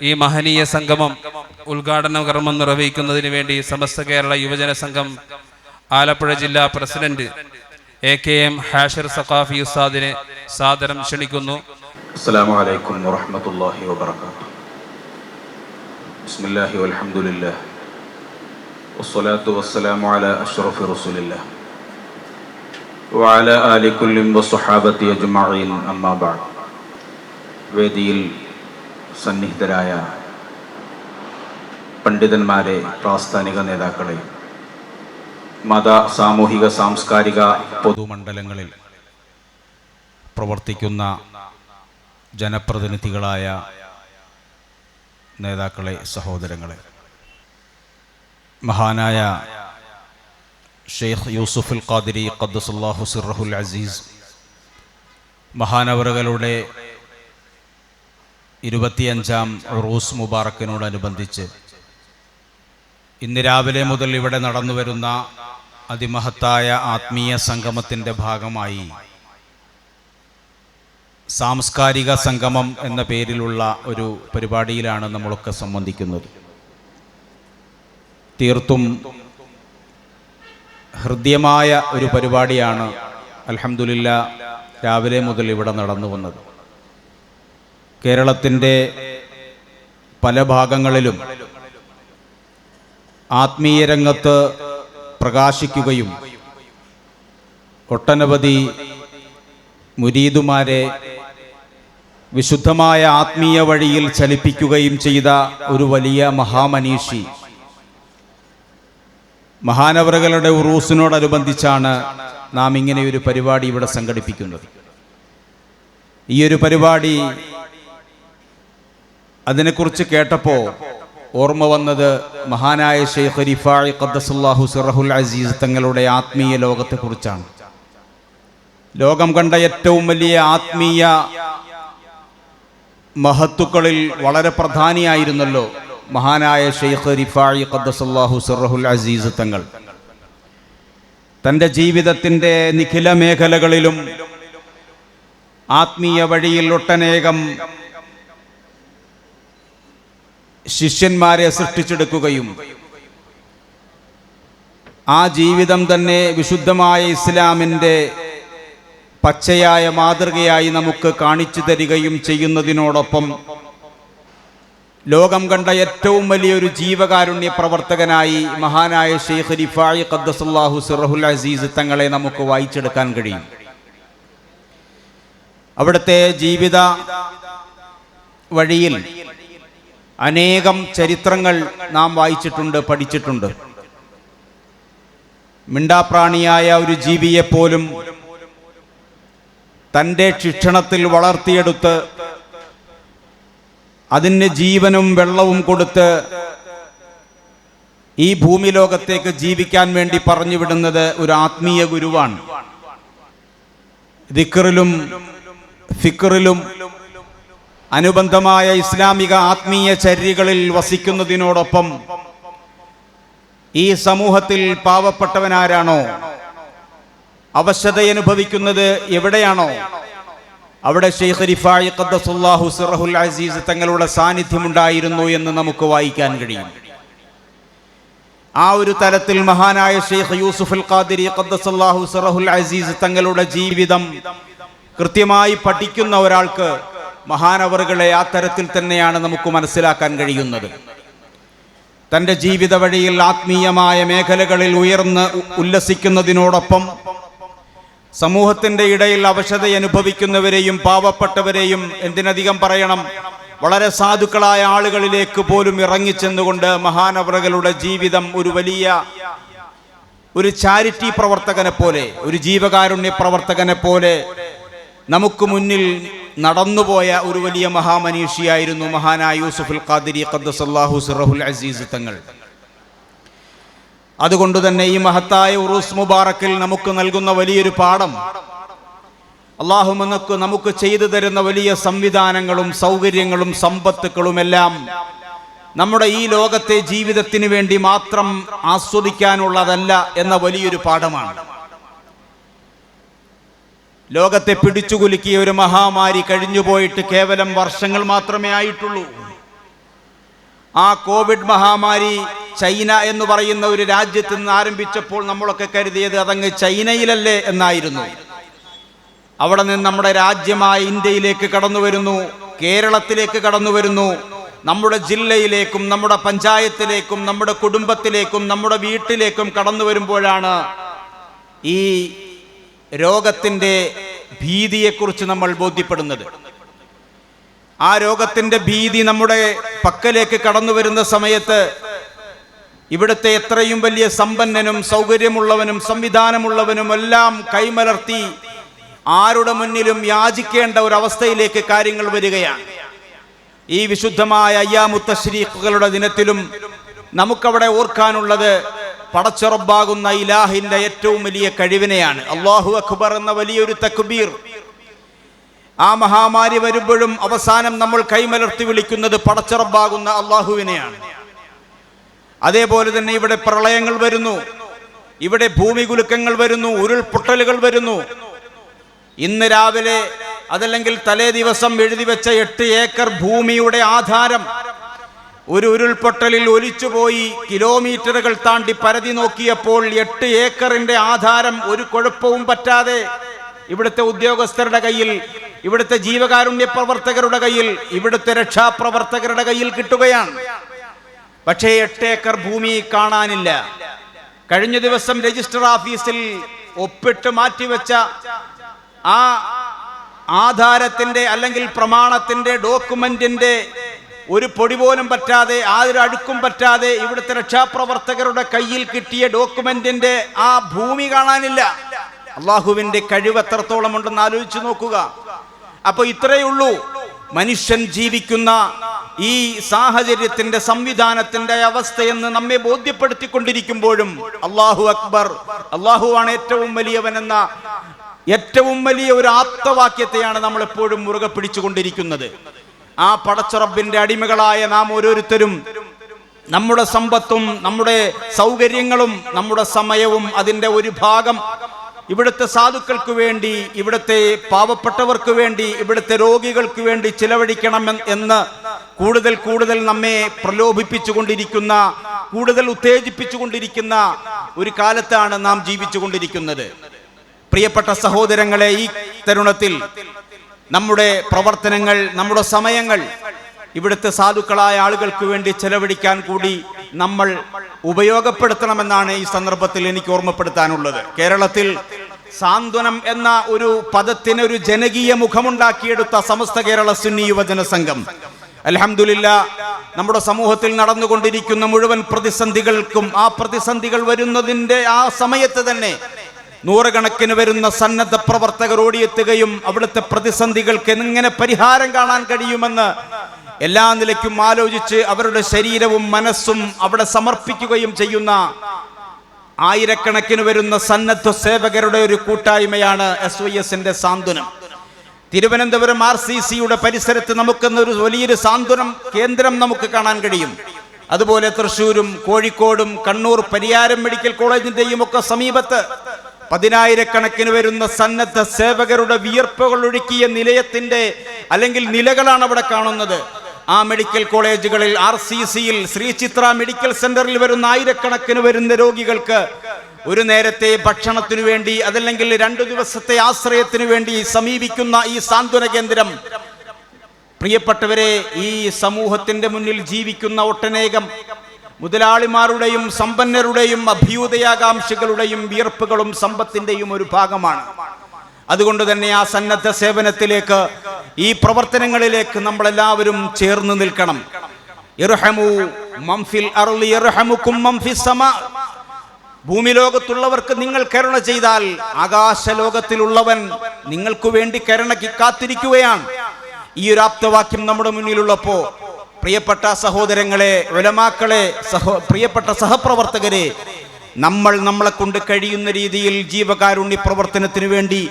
ഈ മഹനീയ സംഗമം ഉദ്ഘാടന കർമ്മം നിർവഹിക്കുന്നതിന് വേണ്ടി സമസ്ത കേരള യുവജന സംഘം ആലപ്പുഴ ജില്ലാ president A K M Hashir Saqafi ഉസ്താദിനെ സാദരം ക്ഷണിക്കുന്നു السلام عليكم ورحمة الله وبركاته بسم الله والحمد لله والصلاة والسلام على أشرف رسول الله وعلى آل كل وصحابة أجمعين أما بعد വേദിയിൽ സന്നിഹിതരായ പണ്ഡിതന്മാരെ പ്രാസ്ഥാനിക നേതാക്കളെ മത സാമൂഹിക സാംസ്കാരിക പൊതുമണ്ഡലങ്ങളിൽ പ്രവർത്തിക്കുന്ന ജനപ്രതിനിധികളായ നേതാക്കളെ സഹോദരങ്ങളെ. മഹാനായ ഷെയ്ഖ് യൂസുഫുൽ ഖാദിരി ഖദ്ദസുല്ലാഹു സിറഹുൽ അസീസ് മഹാനവറുകളുടെ ഇരുപത്തിയഞ്ചാം റൂസ് മുബാറക്കിനോടനുബന്ധിച്ച് ഇന്ന് രാവിലെ മുതൽ ഇവിടെ നടന്നു വരുന്ന അതിമഹത്തായ ആത്മീയ സംഗമത്തിന്റെ ഭാഗമായി സാംസ്കാരിക സംഗമം എന്ന പേരിലുള്ള ഒരു പരിപാടിയിലാണ് നമ്മളൊക്കെ സംബന്ധിക്കുന്നത്. തീർത്തും ഹൃദ്യമായ ഒരു പരിപാടിയാണ് അലഹമുല്ല രാവിലെ മുതൽ ഇവിടെ നടന്നു വന്നത്. കേരളത്തിന്റെ പല ഭാഗങ്ങളിലും ആത്മീയ രംഗത്ത് പ്രകാശിക്കുകയും ഒട്ടനവധി മുരീദുമാരെ വിശുദ്ധമായ ആത്മീയ വഴിയിൽ ചലിപ്പിക്കുകയും ചെയ്ത ഒരു വലിയ മഹാമനീഷി. മഹാനവറുകളുടെ ഉറൂസിനോടനുബന്ധിച്ചാണ് നാം ഇങ്ങനെ ഒരു പരിപാടി ഇവിടെ സംഘടിപ്പിക്കുന്നത്. ഈ ഒരു പരിപാടി അതിനെക്കുറിച്ച് കേട്ടപ്പോൾ ഓർമ്മ വന്നത് മഹാനായ ഷെയ്ഖ് റിഫായി ഖദ്ദസുല്ലാഹു സിറഹുൽ അസീസ് തങ്ങളുടെ ആത്മീയ ലോകത്തെക്കുറിച്ചാണ്. ലോകം കണ്ട ഏറ്റവും വലിയ ആത്മീയ മഹത്തുക്കളിൽ വളരെ പ്രധാനിയായിരുന്നല്ലോ മഹാനായ ഷെയ്ഖ് റിഫായി ഖദ്ദസുല്ലാഹു സിറഹുൽ അസീസ് തങ്ങൾ. തന്റെ ജീവിതത്തിന്റെ നിഖില മേഖലകളിലും ആത്മീയ വഴിയിൽ ഒട്ടനേകം ശിഷ്യന്മാരെ സൃഷ്ടിച്ചെടുക്കുകയും ആ ജീവിതം തന്നെ വിശുദ്ധമായ ഇസ്ലാമിന്റെ പച്ചയായ മാതൃകയായി നമുക്ക് കാണിച്ചു തരികയും ചെയ്യുന്നതിനോടൊപ്പം ലോകം കണ്ട ഏറ്റവും വലിയൊരു ജീവകാരുണ്യ പ്രവർത്തകനായി മഹാനായ ഷെയ്ഖ് റിഫായി ഖദ്ദസുല്ലാഹു സിറഹുൽ അസീസ് തങ്ങളെ നമുക്ക് വായിച്ചെടുക്കാൻ കഴിയും. അവിടുത്തെ ജീവിത വഴിയിൽ അനേകം ചരിത്രങ്ങൾ നാം വായിച്ചിട്ടുണ്ട് പഠിച്ചിട്ടുണ്ട്. മിണ്ടാപ്രാണിയായ ഒരു ജീവിയെപ്പോലും തന്റെ ശിക്ഷണത്തിൽ വളർത്തിയെടുത്ത് അതിന് ജീവനും വെള്ളവും കൊടുത്ത് ഈ ഭൂമി ലോകത്തേക്ക് ജീവിക്കാൻ വേണ്ടി പറഞ്ഞു വിടുന്നത് ഒരു ആത്മീയ ഗുരുവാണ്. ദിക്കറിലും ഫിക്കറിലും അനുബന്ധമായ ഇസ്ലാമിക ആത്മീയ ചര്യകളിൽ വസിക്കുന്നതിനോടൊപ്പം ഈ സമൂഹത്തിൽ പാവപ്പെട്ടവനാരാണോ? അവശത അനുഭവിക്കുന്നത് എവിടെയാണോ? അവിടെ ഷെയ്ഖ് അസീസ് തങ്ങളുടെ സാന്നിധ്യമുണ്ടായിരുന്നു എന്ന് നമുക്ക് വായിക്കാൻ കഴിയും. ആ ഒരു തലത്തിൽ മഹാനായ ഷെയ്ഖ് യൂസുഫുൽ ഖാദിരി അസീസ് തങ്ങളുടെ ജീവിതം കൃത്യമായി പഠിക്കുന്ന ഒരാൾക്ക് മഹാനവറുകളെ ആ തരത്തിൽ തന്നെയാണ് നമുക്ക് മനസ്സിലാക്കാൻ കഴിയുന്നത്. തന്റെ ജീവിത വഴിയിൽ ആത്മീയമായ മേഖലകളിൽ ഉയർന്ന് ഉല്ലസിക്കുന്നതിനോടൊപ്പം സമൂഹത്തിന്റെ ഇടയിൽ അവശത അനുഭവിക്കുന്നവരെയും പാവപ്പെട്ടവരെയും എന്തിനധികം പറയണം വളരെ സാധുക്കളായ ആളുകളിലേക്ക് പോലും ഇറങ്ങിച്ചെന്നുകൊണ്ട് മഹാനവറുകളുടെ ജീവിതം ഒരു വലിയ ഒരു ചാരിറ്റി പ്രവർത്തകനെ പോലെ ഒരു ജീവകാരുണ്യ പ്രവർത്തകനെ പോലെ നമുക്ക് മുന്നിൽ നടന്നുപോയ ഒരു വലിയ മഹാമനീഷിയായിരുന്നു മഹാനായ യൂസുഫുൽ ഖാദിരി ഖദ്ദസല്ലാഹു സിറഹുൽ അസീസ് തങ്ങൾ. അതുകൊണ്ട് തന്നെ ഈ മഹത്തായ ഉറൂസ് മുബാറക്കിൽ നമുക്ക് നൽകുന്ന വലിയൊരു പാഠം അള്ളാഹു നമുക്ക് നമുക്ക് ചെയ്തു തരുന്ന വലിയ സംവിധാനങ്ങളും സൗകര്യങ്ങളും സമ്പത്തുക്കളുമെല്ലാം നമ്മുടെ ഈ ലോകത്തെ ജീവിതത്തിന് വേണ്ടി മാത്രം ആസ്വദിക്കാനുള്ളതല്ല എന്ന വലിയൊരു പാഠമാണ്. ലോകത്തെ പിടിച്ചുകുലുക്കിയ ഒരു മഹാമാരി കഴിഞ്ഞുപോയിട്ട് കേവലം വർഷങ്ങൾ മാത്രമേ ആയിട്ടുള്ളൂ. ആ കോവിഡ് മഹാമാരി ചൈന എന്ന് പറയുന്ന ഒരു രാജ്യത്ത് നിന്ന് ആരംഭിച്ചപ്പോൾ നമ്മളൊക്കെ കരുതിയത് അതങ്ങ് ചൈനയിലല്ലേ എന്നായിരുന്നു. അവിടെ നിന്ന് നമ്മുടെ രാജ്യമായ ഇന്ത്യയിലേക്ക് കടന്നു വരുന്നു കേരളത്തിലേക്ക് കടന്നു വരുന്നു. നമ്മുടെ ജില്ലയിലേക്കും നമ്മുടെ പഞ്ചായത്തിലേക്കും നമ്മുടെ കുടുംബത്തിലേക്കും നമ്മുടെ വീട്ടിലേക്കും കടന്നു വരുമ്പോഴാണ് ഈ രോഗത്തിന്റെ ഭീതിയെക്കുറിച്ച് നമ്മൾ ബോധ്യപ്പെടുന്നത്. ആ രോഗത്തിന്റെ ഭീതി നമ്മുടെ പക്കലേക്ക് കടന്നു വരുന്ന സമയത്ത് ഇവിടുത്തെ എത്രയും വലിയ സമ്പന്നനും സൗകര്യമുള്ളവനും സംവിധാനമുള്ളവനും എല്ലാം കൈമലർത്തി ആരുടെ മുന്നിലും യാചിക്കേണ്ട ഒരു അവസ്ഥയിലേക്ക് കാര്യങ്ങൾ വരികയാണ്. ഈ വിശുദ്ധമായ അയ്യാമുത്തശ്രീഖുകളുടെ ദിനത്തിലും നമുക്കവിടെ ഓർക്കാനുള്ളത് പടച്ചുറപ്പാകുന്ന ഇലാഹിന്റെ ഏറ്റവും വലിയ കഴിവിനെയാണ്. അള്ളാഹു അക്ബർ എന്ന വലിയൊരു തക്ബീർ. ആ മഹാമാരി വരുമ്പോഴും അവസാനം നമ്മൾ കൈമലർത്തി വിളിക്കുന്നത് പടച്ചുറപ്പാകുന്ന അള്ളാഹുവിനെയാണ് അതേപോലെ തന്നെ ഇവിടെ പ്രളയങ്ങൾ വരുന്നു. ഇവിടെ ഭൂമി കുലുക്കങ്ങൾ വരുന്നു ഉരുൾപൊട്ടലുകൾ വരുന്നു. ഇന്ന് രാവിലെ അതല്ലെങ്കിൽ തലേ ദിവസം എഴുതി വെച്ച എട്ട് ഏക്കർ ഭൂമിയുടെ ആധാരം ഒരു ഉരുൾപൊട്ടലിൽ ഒലിച്ചുപോയി കിലോമീറ്ററുകൾ താണ്ടി പരതി നോക്കിയപ്പോൾ എട്ട് ഏക്കറിന്റെ ആധാരം ഒരു കുഴപ്പവും പറ്റാതെ ഇവിടുത്തെ ഉദ്യോഗസ്ഥരുടെ കയ്യിൽ ഇവിടുത്തെ ജീവകാരുണ്യ പ്രവർത്തകരുടെ കയ്യിൽ ഇവിടുത്തെ രക്ഷാപ്രവർത്തകരുടെ കയ്യിൽ കിട്ടുകയാണ്. പക്ഷേ എട്ട് ഏക്കർ ഭൂമി കാണാനില്ല. കഴിഞ്ഞ ദിവസം രജിസ്റ്റർ ഓഫീസിൽ ഒപ്പിട്ട് മാറ്റിവെച്ച ആ ആധാരത്തിന്റെ അല്ലെങ്കിൽ പ്രമാണത്തിന്റെ ഡോക്യുമെന്റിന്റെ ഒരു പൊടി പോലും പറ്റാതെ ആ ഒരു അഴുക്കും പറ്റാതെ ഇവിടുത്തെ രക്ഷാപ്രവർത്തകരുടെ കയ്യിൽ കിട്ടിയ ഡോക്യുമെന്റിന്റെ ആ ഭൂമി കാണാനില്ല. അള്ളാഹുവിന്റെ കഴിവ് എത്രത്തോളം ഉണ്ടെന്ന് ആലോചിച്ചു നോക്കുക. അപ്പൊ ഇത്രയേ ഉള്ളൂ. മനുഷ്യൻ ജീവിക്കുന്ന ഈ സാഹചര്യത്തിന്റെ സംവിധാനത്തിന്റെ അവസ്ഥയെന്ന് നമ്മെ ബോധ്യപ്പെടുത്തിക്കൊണ്ടിരിക്കുമ്പോഴും അള്ളാഹു അക്ബർ അള്ളാഹുവാണ് ഏറ്റവും വലിയവനെന്ന ഏറ്റവും വലിയ ഒരു ആപ്തവാക്യത്തെയാണ് നമ്മൾ എപ്പോഴും മുറുകെ പിടിച്ചുകൊണ്ടിരിക്കുന്നത്. ആ പടച്ചുറപ്പിന്റെ അടിമകളായ നാം ഓരോരുത്തരും നമ്മുടെ സമ്പത്തും നമ്മുടെ സൗകര്യങ്ങളും നമ്മുടെ സമയവും അതിന്റെ ഒരു ഭാഗം ഇവിടുത്തെ സാധുക്കൾക്ക് വേണ്ടി ഇവിടുത്തെ പാവപ്പെട്ടവർക്ക് വേണ്ടി ഇവിടുത്തെ രോഗികൾക്ക് വേണ്ടി ചിലവഴിക്കണം എന്ന് കൂടുതൽ കൂടുതൽ നമ്മെ പ്രലോഭിപ്പിച്ചുകൊണ്ടിരിക്കുന്ന കൂടുതൽ ഉത്തേജിപ്പിച്ചുകൊണ്ടിരിക്കുന്ന ഒരു കാലത്താണ് നാം ജീവിച്ചുകൊണ്ടിരിക്കുന്നത്. പ്രിയപ്പെട്ട സഹോദരങ്ങളെ ഈ തരുണത്തിൽ നമ്മുടെ പ്രവർത്തനങ്ങൾ നമ്മുടെ സമയങ്ങൾ ഇവിടുത്തെ സാധുക്കളായ ആളുകൾക്ക് വേണ്ടി ചെലവഴിക്കാൻ കൂടി നമ്മൾ ഉപയോഗപ്പെടുത്തണമെന്നാണ് ഈ സന്ദർഭത്തിൽ എനിക്ക് ഓർമ്മപ്പെടുത്താനുള്ളത്. കേരളത്തിൽ സാന്ത്വനം എന്ന ഒരു പദത്തിന് ഒരു ജനകീയ മുഖമുണ്ടാക്കിയെടുത്ത സമസ്ത കേരള സുന്നി യുവജന സംഘം. അലഹമില്ല നമ്മുടെ സമൂഹത്തിൽ നടന്നുകൊണ്ടിരിക്കുന്ന മുഴുവൻ പ്രതിസന്ധികൾക്കും ആ പ്രതിസന്ധികൾ വരുന്നതിന്റെ ആ സമയത്ത് തന്നെ നൂറുകണക്കിന് വരുന്ന സന്നദ്ധ പ്രവർത്തകർ ഓടിയെത്തുകയും അവിടുത്തെ പ്രതിസന്ധികൾക്ക് എങ്ങനെ പരിഹാരം കാണാൻ കഴിയുമെന്ന് എല്ലാ നിലയ്ക്കും ആലോചിച്ച് അവരുടെ ശരീരവും മനസ്സും അവിടെ സമർപ്പിക്കുകയും ചെയ്യുന്ന ആയിരക്കണക്കിന് വരുന്ന സന്നദ്ധ സേവകരുടെ ഒരു കൂട്ടായ്മയാണ് എസ് വൈ എസിന്റെ സാന്ത്വനം. തിരുവനന്തപുരം ആർ സി സിയുടെ പരിസരത്ത് നമുക്കെന്നൊരു വലിയൊരു സാന്ത്വനം കേന്ദ്രം നമുക്ക് കാണാൻ കഴിയും. അതുപോലെ തൃശ്ശൂരും കോഴിക്കോടും കണ്ണൂർ പരിയാരം മെഡിക്കൽ കോളേജിന്റെയും ഒക്കെ സമീപത്ത് പതിനായിരക്കണക്കിന് വരുന്ന സന്നദ്ധ സേവകരുടെ വിയർപ്പുകൾ ഒഴുക്കിയ നിലയത്തിന്റെ അല്ലെങ്കിൽ നിലകളാണ് അവിടെ കാണുന്നത്. ആ മെഡിക്കൽ കോളേജുകളിൽ ആർ സി സിയിൽ ശ്രീ ചിത്ര മെഡിക്കൽ സെന്ററിൽ വരുന്ന ആയിരക്കണക്കിന് വരുന്ന രോഗികൾക്ക് ഒരു നേരത്തെ ഭക്ഷണത്തിനു വേണ്ടി അതല്ലെങ്കിൽ രണ്ടു ദിവസത്തെ ആശ്രയത്തിനു വേണ്ടി സമീപിക്കുന്ന ഈ സാന്ത്വന കേന്ദ്രം. പ്രിയപ്പെട്ടവരെ ഈ സമൂഹത്തിന്റെ മുന്നിൽ ജീവിക്കുന്ന ഒട്ടനേകം മുതലാളിമാരുടെയും സമ്പന്നരുടെയും അഭ്യുദയാകാംക്ഷികളുടെയും വിയർപ്പുകളും സമ്പത്തിന്റെയും ഒരു ഭാഗമാണ്. അതുകൊണ്ട് തന്നെ ആ സന്നദ്ധ സേവനത്തിലേക്ക് ഈ പ്രവർത്തനങ്ങളിലേക്ക് നമ്മളെല്ലാവരും ചേർന്ന് നിൽക്കണം. ഭൂമി ലോകത്തുള്ളവർക്ക് നിങ്ങൾ കരുണ ചെയ്താൽ ആകാശ ലോകത്തിലുള്ളവൻ നിങ്ങൾക്ക് വേണ്ടി കരുണയ്ക്ക് കാത്തിരിക്കുകയാണ്. ഈ ഒരു ആപ്തവാക്യം നമ്മുടെ മുന്നിലുള്ളപ്പോ പ്രിയപ്പെട്ട സഹോദരങ്ങളെ ഒലമാക്കളെ സഹോ പ്രിയപ്പെട്ട സഹപ്രവർത്തകരെ നമ്മൾ നമ്മളെ കൊണ്ട് കഴിയുന്ന രീതിയിൽ ജീവകാരുണ്യ പ്രവർത്തനത്തിന് വേണ്ടി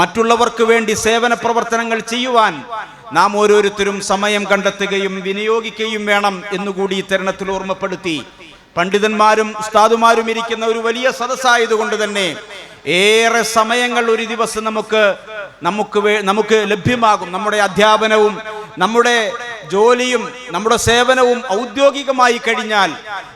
മറ്റുള്ളവർക്ക് വേണ്ടി സേവന പ്രവർത്തനങ്ങൾ ചെയ്യുവാൻ നാം ഓരോരുത്തരും സമയം കണ്ടെത്തുകയും വിനിയോഗിക്കുകയും വേണം എന്നുകൂടി ഈ തരുണത്തിൽ ഓർമ്മപ്പെടുത്തി. പണ്ഡിതന്മാരും ഉസ്താദുമാരും ഇരിക്കുന്ന ഒരു വലിയ സദസ്സായതുകൊണ്ട് തന്നെ ഏറെ സമയങ്ങൾ ഒരു ദിവസം നമുക്ക് നമുക്ക് നമുക്ക് ലഭ്യമാകും. നമ്മുടെ അധ്യാപനവും നമ്മുടെ ജോലിയും നമ്മുടെ സേവനവും ഔദ്യോഗികമായി കഴിഞ്ഞാൽ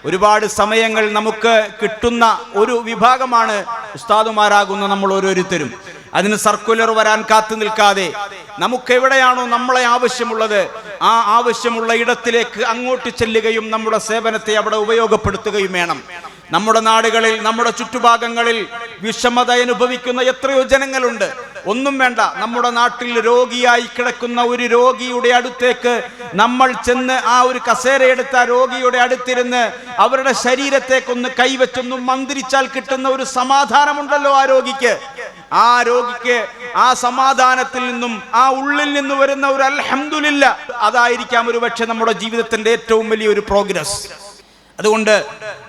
ഒരുപാട് സമയങ്ങൾ നമുക്ക് കിട്ടുന്ന ഒരു വിഭാഗമാണ് ഉസ്താദുമാരാകുന്ന നമ്മൾ ഓരോരുത്തരും. അതിന് സർക്കുലർ വരാൻ കാത്തു നിൽക്കാതെ നമുക്ക് എവിടെയാണോ നമ്മളെ ആവശ്യമുള്ളത് ആ ആവശ്യമുള്ള ഇടത്തിലേക്ക് അങ്ങോട്ട് ചെല്ലുകയും നമ്മുടെ സേവനത്തെ അവിടെ ഉപയോഗപ്പെടുത്തുകയും വേണം. നമ്മുടെ നാടുകളിൽ നമ്മുടെ ചുറ്റുഭാഗങ്ങളിൽ വിഷമത അനുഭവിക്കുന്ന എത്രയോ ജനങ്ങളുണ്ട്. ഒന്നും വേണ്ട. നമ്മുടെ നാട്ടിൽ രോഗിയായി കിടക്കുന്ന ഒരു രോഗിയുടെ അടുത്തേക്ക് നമ്മൾ ചെന്ന് ആ ഒരു കസേരയെടുത്ത രോഗിയുടെ അടുത്തിരുന്ന് അവരുടെ ശരീരത്തേക്കൊന്ന് കൈവച്ചൊന്ന് മന്ത്രിച്ചാൽ കിട്ടുന്ന ഒരു സമാധാനമുണ്ടല്ലോ ആ രോഗിക്ക്. ആ രോഗിക്ക് ആ സമാധാനത്തിൽ നിന്നും ആ ഉള്ളിൽ നിന്ന് വരുന്ന ഒരു അൽഹംദുലില്ല. അതായിരിക്കാം ഒരു പക്ഷെ നമ്മുടെ ജീവിതത്തിന്റെ ഏറ്റവും വലിയൊരു പ്രോഗ്രസ്. അതുകൊണ്ട്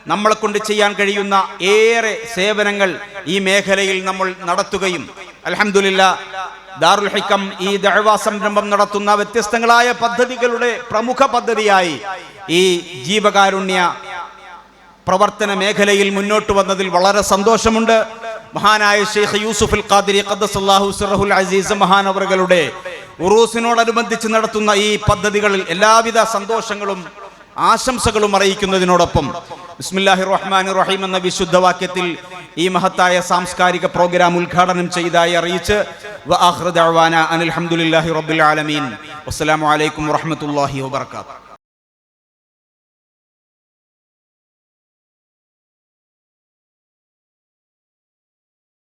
നമ്മളെ കൊണ്ട് ചെയ്യാൻ കഴിയുന്ന ഏറെ സേവനങ്ങൾ ഈ മേഖലയിൽ നമ്മൾ നടത്തുകയും അലഹമില്ല ദാറുൽ ഹിക്കം ഈ ദഅവാ സംരംഭം നടത്തുന്ന വ്യത്യസ്തങ്ങളായ പദ്ധതികളുടെ പ്രമുഖ പദ്ധതിയായി ഈ ജീവകാരുണ്യ പ്രവർത്തന മേഖലയിൽ മുന്നോട്ട് വന്നതിൽ വളരെ സന്തോഷമുണ്ട്. മഹാനായ ഷെയ്ഖ് യൂസുഫ് അൽ ഖാദിരി ഖദ്ദസല്ലാഹു സിറഹുൽ അസീസ് മഹാനവറുകളുടെ ഉറൂസിനോടനുബന്ധിച്ച് നടത്തുന്ന ഈ പദ്ധതികളിൽ എല്ലാവിധ സന്തോഷങ്ങളും ആശംസകളും അറിയിക്കുന്നതിനോടൊപ്പം ബിസ്മില്ലാഹി റഹ്മാൻ റഹീം എന്ന വിശുദ്ധ വാക്യത്തിൽ ഈ മഹത്തായ സാംസ്കാരിക പ്രോഗ്രാം ഉദ്ഘാടനം ചെയ്തതായി അറിയിച്ച് വ ആഖിറു ദഅവാന വലൈക്കും വാഹമത്തല്ലാഹി റബ്ബിൽ